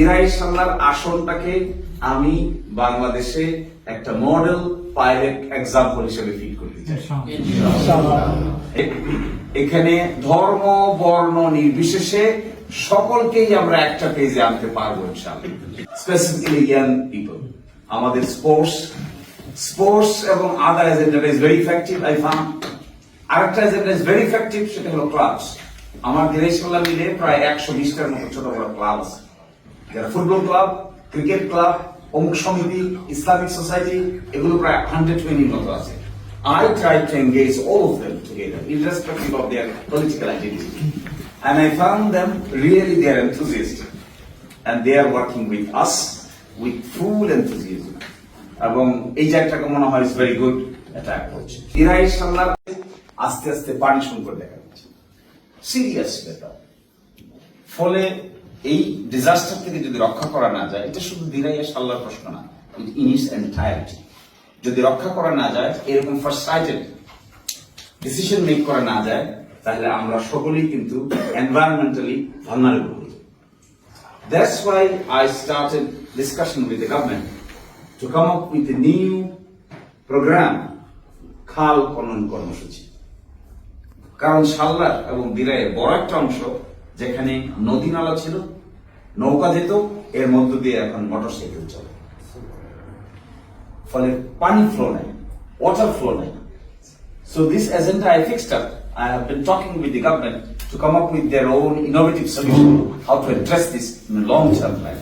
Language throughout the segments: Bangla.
ইরাই সাল্লার আসনটাকে আমি বাংলাদেশে একটা মডেল পাইলট এক্সাম্পল হিসেবে ফিট করতে চাই। এখানে ধর্ম বর্ণ নির্বিশেষে সকলকেই আমরা একটা পেজে আনতে পারব স্পেসিফিক্যালি ইয়াং পিপল আমাদের স্পোর্টস স্পোর্টস এবং other এজেন্ডাটা is very effective I found আরেকটা এজেন্ডা ইজ ভেরি ইফেক্টিভ সেটা হলো ক্লাবস আমার দিনেশপাল্লা মিলে প্রায় একশো বিশটার মতো ছোট বড় ক্লাব আছে যারা ফুটবল ক্লাব ক্রিকেট ক্লাব অমুক সমিতি ইসলামিক সোসাইটি এগুলো প্রায় হান্ড্রেড টোয়েন্টির মতো আছে I tried to engage all of them together, irrespective of their political identity. And I found them really they are enthusiastic. And they are working with us with full enthusiasm. এবং এই জায়গাটাকে মনে হয় ইজ ভেরি গুড একটা অ্যাপ্রোচ ইরাই সাল্লাহ আস্তে আস্তে পানি সংকট দেখা যাচ্ছে সিরিয়াস ব্যাপার ফলে এই ডিজাস্টার থেকে যদি রক্ষা করা না যায় এটা শুধু দিরাইয়া সাল্লার প্রশ্ন না ইন ইটস এন্টায়ারিটি যদি রক্ষা করা না যায় এরকম ফার্স্ট সাইটেড ডিসিশন মেক করা না যায় তাহলে আমরা সকলেই কিন্তু এনভায়রনমেন্টালি ভালনারেবল হই। Why I started discussion with the government to come up with a new program, খাল খনন কর্মসূচি। কারণ সাল্লার এবং দিরাইয়ের বড় একটা অংশ যেখানে নদী নালা ছিল, নৌকা যেত, এর মধ্য দিয়ে এখন মোটর সাইকেল চলে। ফলে পানি ফ্লো নাই ওয়াটার ফ্লো নাই। So this agenda I fixed up I have been talking with the government to come up with their own innovative solution how to address this in long term life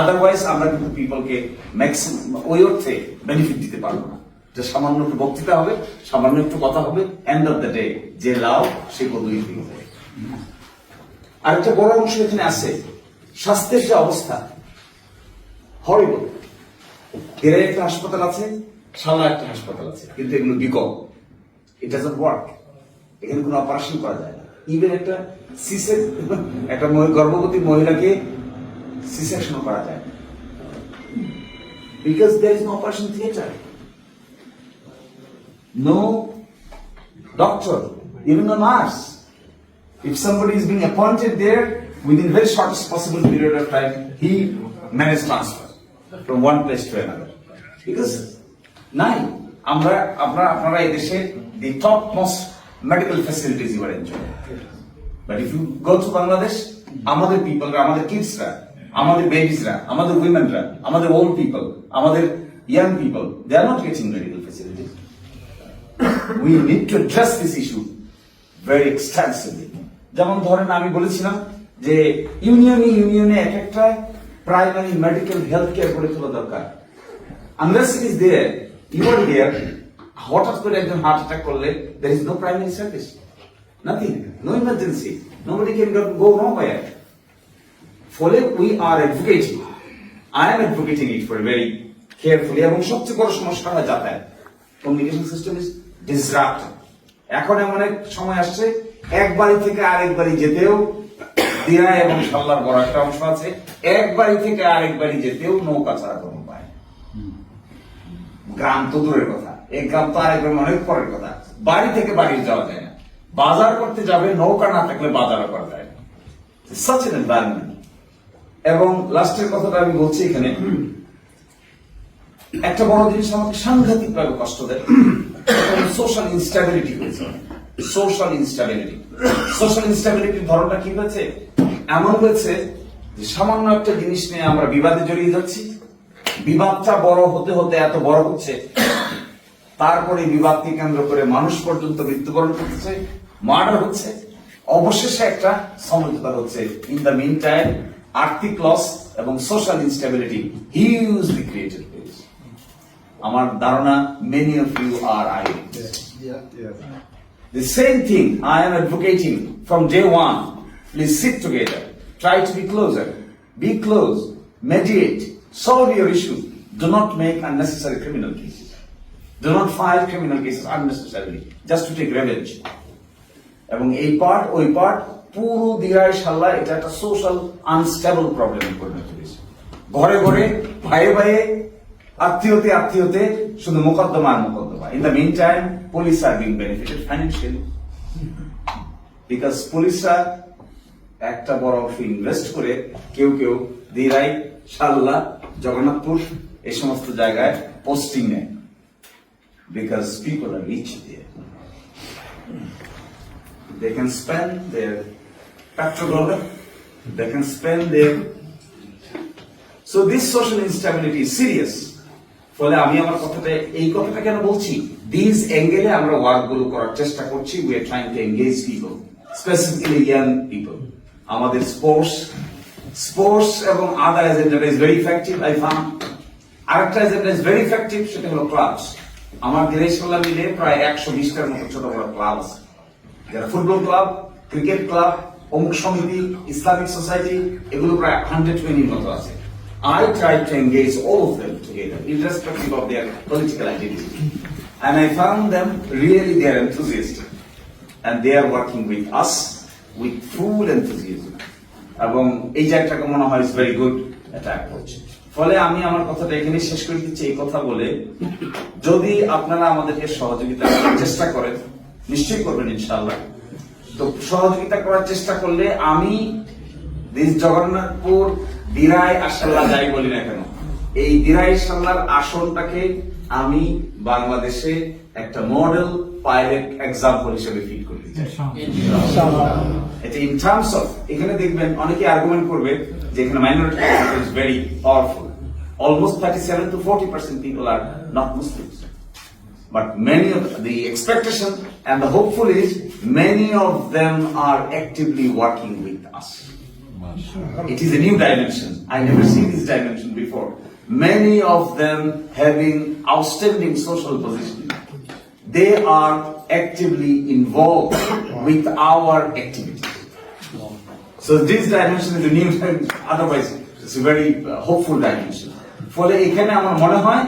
otherwise আমরা কিন্তু পিপলকে ম্যাক্সিমাম ওই অর্থে বেনিফিট দিতে পারব না। যে সামান্য একটু বক্তৃতা হবে, সামান্য একটু কথা হবে এন্ড অফ দ্য ডে যে লাও সে কত ইউ আরেকটা বড় অংশ এখানে আছে। স্বাস্থ্যের যে অবস্থা হরিবল এরা একটা হাসপাতাল আছে সালা একটা হাসপাতাল আছে, কিন্তু এগুলো বিকল্প ইট ডাজন্ট ওয়ার্ক এখানে কোনো অপারেশন করা যায় না। ইভেন একটা সিসের একটা গর্ভবতী মহিলাকে সিসেকশন করা যায় because there is no operation theatre no doctor even no nurse If somebody is being appointed there, within very shortest possible period of time, he managed transfer from one place to another. Because নাই আমরা আমরা আপনারা the top most medical facilities you are enjoying. But if you go to Bangladesh, আমাদের পিপলরা আমাদের কিডসরা আমাদের বেবিসরা আমাদের উইমেনরা আমাদের ওল্ড পিপল আমাদের young people they are not getting medical facilities we need to address this issue very extensively. যেমন ধরেন আমি বলেছিলাম যে ইউনিয়নে ইউনিয়নে এক একটা প্রাইমারি মেডিকেল হেলথ কেয়ার করে তোলা দরকার। Unless it is there you are there হঠাৎ করে একজন হার্ট অ্যাটাক করলে there is no primary service nothing no emergency nobody can go no buyer ফলে we are advocating I am advocating it for very carefully এবং সবচেয়ে বড় সমস্যা হয় যাতায়াত। কমিউনিকেশন সিস্টেম ইজ ডিসরাপ্ট এখন এমন এক সময় আসছে এক বাড়ি থেকে আরেক বাড়ি যেতেও দিরা এবং সাল্লার বড় একটা অংশ আছে। এক বাড়ি থেকে আরেক বাড়ি যেতেও নৌকা ছাড়া কোনো উপায় গ্রাম তো দূরের কথা। এই গ্রাম তো আরেক গ্রাম অনেক পরের কথা। বাড়ি থেকে বাড়ি যাওয়া যায় না। বাজার করতে যাবে, নৌকা না থাকলে বাজারও করা যায় না। এনভায়রনমেন্ট এবং লাস্টের কথাটা আমি বলছি এখানে। একটা বড় জিনিস আমাকে সাংঘাতিক ভাবে কষ্ট দেয়। সোশ্যাল ইনস্টাবিলিটি হয়েছে। সোশ্যাল ইনস্টাবিলিটি সোশ্যাল ইনস্টাবিলিটির ধরনটা কি হয়েছে? এমন হয়েছে যে সামান্য একটা জিনিস নিয়ে আমরা বিবাদে জড়িয়ে যাচ্ছি। বিবাদটা বড় হতে হতে এত বড় হচ্ছে। তারপরে বিবাদকে কেন্দ্র করে মানুষ পর্যন্ত মৃত্যুবরণ করতেছে মার্ডার হচ্ছে। অবশেষে একটা সমঝোতা হচ্ছে। ইন দ্য মিন টাইম আর্থিক লস এবং সোশ্যাল ইনস্টেবিলিটি হিউজলি ক্রিয়েটেড আমার ধারণা many of you are I The same thing I am advocating from day one. Please sit together. Try to be closer. Be close. Mediate. Solve your issue. Do not make unnecessary criminal cases. Do not file criminal cases unnecessarily just to take revenge. এবং এই পার্ট ওই পার্ট পুরো দিরায় সাল্লাহ এটা একটা সোশ্যাল আনস্টেবল প্রবলেমে পরিণত হয়েছে ঘরে ঘরে ভাইয়ে ভাইয়ে আত্মীয়তে আত্মীয়তে শুধু মোকদ্দমা আর মোকদ্দমা। In the meantime police are being benefited financially because পুলিশরা একটা বড় অংশ ইনভেস্ট করে কেউ কেউ দিরাই শাল্লা জগন্নাথপুর এই সমস্ত জায়গায় পোস্টিং নেয়। বিকজ পিপল আর রিচ দিয়ে they can spend their petrol dollar, they can spend their So this social instability is. ফলে আমি আমার কথাটা এই কথাটা কেন বলছি? দিস অ্যাঙ্গেলে আমরা ওয়ার্কগুলো করার চেষ্টা করছি। We are trying to engage people specifically young people আমাদের স্পোর্টস স্পোর্টস এবং other এজেন্ডাটা is very effective I found আরেকটা এজেন্ডা ইজ ভেরি ইফেক্টিভ সেটা হলো ক্লাবস আমার দেশগুলা মিলে প্রায় একশো বিশটার মতো ছোট বড় ক্লাব আছে। যারা ফুটবল ক্লাব ক্রিকেট ক্লাব অমুক সমিতি ইসলামিক সোসাইটি এগুলো প্রায় হান্ড্রেড টোয়েন্টির মতো আছে। I tried to engage all of them together, irrespective of their political identity. And I found them really they are enthusiastic. And they are working with us with full enthusiasm. এবং এই জায়গাটাকে মনে হয় ইজ ভেরি গুড একটা অ্যাপ্রোচ ফলে আমি আমার কথাটা এখানে শেষ করে দিচ্ছি এই কথা বলে যদি আপনারা আমাদেরকে সহযোগিতা করার চেষ্টা করেন নিশ্চয়ই করবেন ইনশাআল্লাহ তো সহযোগিতা করার চেষ্টা করলে আমি জগন্নাথপুর দিরাই আশাল্লাহ যাই বলি না কেন? এই দিরাই সাল্লার আসনটাকে আমি বাংলাদেশে একটা মডেল পাইলট এক্সাম্পল হিসেবে ফিট এটা ইন টার্মস অফ এখানে দেখবেন অনেকে আর্গুমেন্ট করবে যে এখানে minority is very powerful almost thirty seven to forty percent people are not Muslims But many of the expectation and the hopeful is many of them are actively working with us. It is a new dimension. I never seen this dimension before. Many of them having outstanding social position. They are actively involved with our activities. So this dimension is a new dimension. Otherwise, it's a very uh, hopeful dimension. ফলে এখানে আমার মনে হয়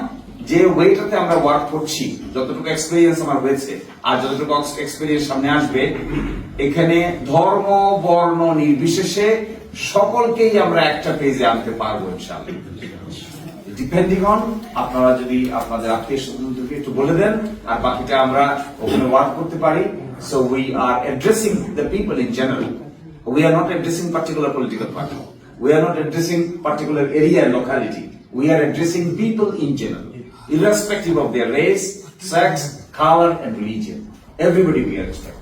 যে ওয়েটাতে আমরা ওয়ার্ক করছি যতটুকু এক্সপিরিয়েন্স আমার হয়েছে আর যতটুকু এক্সপিরিয়েন্স সামনে আসবে এখানে ধর্ম বর্ণ নির্বিশেষে সকলকেই আমরা একটা পেজে আনতে পারব ডিপেন্ডিং অন আপনারা যদি আপনাদের আত্মীয় স্বজনদেরকে একটু বলে দেন আর বাকিটা আমরা ওখানে ওয়ার্ক করতে পারি so we are addressing the people in general are not addressing particular political party. We are not addressing particular area and locality. We are addressing people in general, irrespective of their race, sex, color, and religion. Everybody we are respecting.